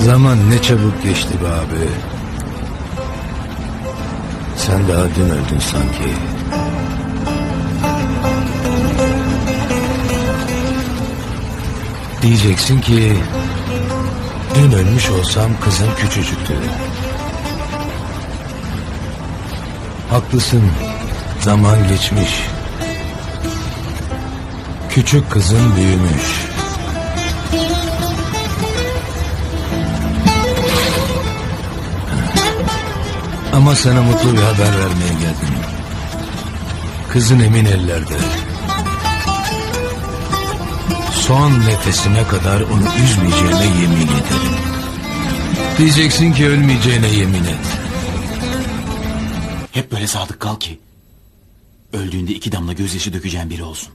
Zaman ne çabuk geçti be abi. Sen daha dün öldün sanki. Diyeceksin ki dün ölmüş olsam kızım küçücüktü. Haklısın. Zaman geçmiş. Küçük kızın büyümüş. Ama sana mutlu bir haber vermeye geldim. Kızın emin ellerde. Son nefesime kadar onu üzmeyeceğine yemin ederim. Diyeceksin ki ölmeyeceğine yemin et. Hep böyle sadık kal ki öldüğünde iki damla gözyaşı dökeceğin biri olsun.